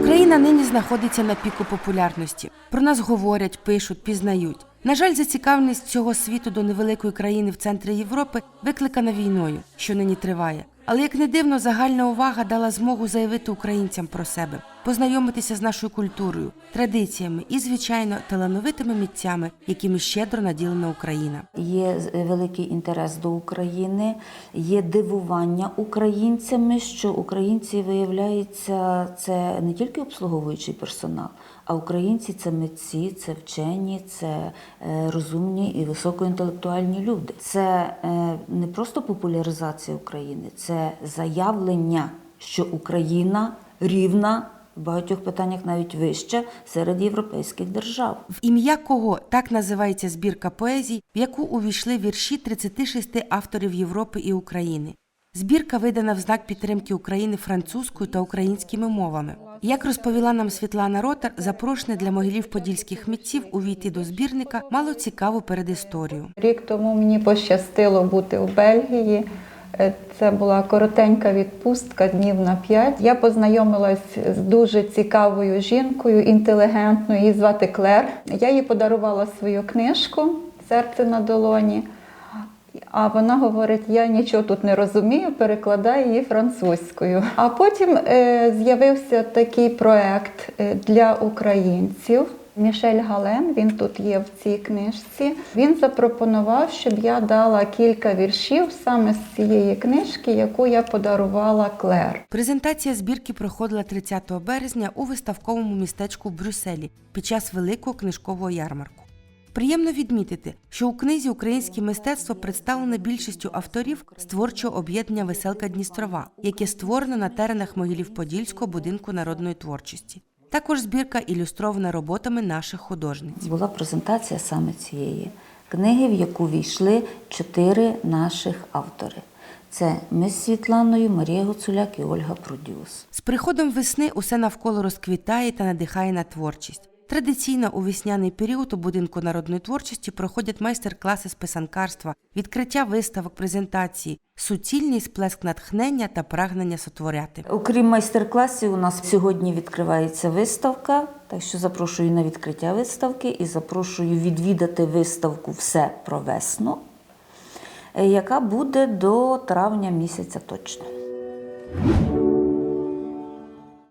Україна нині знаходиться на піку популярності. Про нас говорять, пишуть, пізнають. На жаль, зацікавленість цього світу до невеликої країни в центрі Європи викликана війною, що нині триває. Але як не дивно, загальна увага дала змогу заявити українцям про себе, познайомитися з нашою культурою, традиціями і, звичайно, талановитими митцями, якими щедро наділена Україна. Є великий інтерес до України, є дивування українцями, що українці виявляється це не тільки обслуговуючий персонал, а українці це митці, це вчені, це е, розумні і високоінтелектуальні люди. Це е, не просто популяризація України, це заявлення, що Україна рівна. В багатьох питаннях навіть вища серед європейських держав. В ім'я кого так називається збірка поезій, в яку увійшли вірші 36 авторів Європи і України. Збірка видана в знак підтримки України французькою та українськими мовами. Як розповіла нам Світлана Ротар, запрошене для могилів подільських митців увійти до збірника мало цікаву передісторію. Рік тому мені пощастило бути у Бельгії. Е, Це була коротенька відпустка днів на п'ять. Я познайомилась з дуже цікавою жінкою, інтелігентною, її звати Клер. Я їй подарувала свою книжку Серце на долоні. А вона говорить: я нічого тут не розумію, перекладаю її французькою. А потім е, з'явився такий проект е, для українців. Мішель Гален, він тут є в цій книжці. Він запропонував, щоб я дала кілька віршів саме з цієї книжки, яку я подарувала Клер. Презентація збірки проходила 30 березня у виставковому містечку в Брюсселі під час великого книжкового ярмарку. Приємно відмітити, що у книзі українське мистецтво представлене більшістю авторів з творчого об'єднання Веселка Дністрова, яке створено на теренах могилів Подільського будинку народної творчості. Також збірка ілюстрована роботами наших художниць. Була презентація саме цієї книги, в яку війшли чотири наших автори. Це ми з Світланою, Марія Гуцуляк і Ольга Продюс. З приходом весни усе навколо розквітає та надихає на творчість. Традиційно у весняний період у будинку народної творчості проходять майстер-класи з писанкарства, відкриття виставок, презентації, суцільний сплеск натхнення та прагнення сотворяти. Окрім майстер-класів, у нас сьогодні відкривається виставка, так що запрошую на відкриття виставки і запрошую відвідати виставку Все про весну, е, яка буде до травня місяця точно.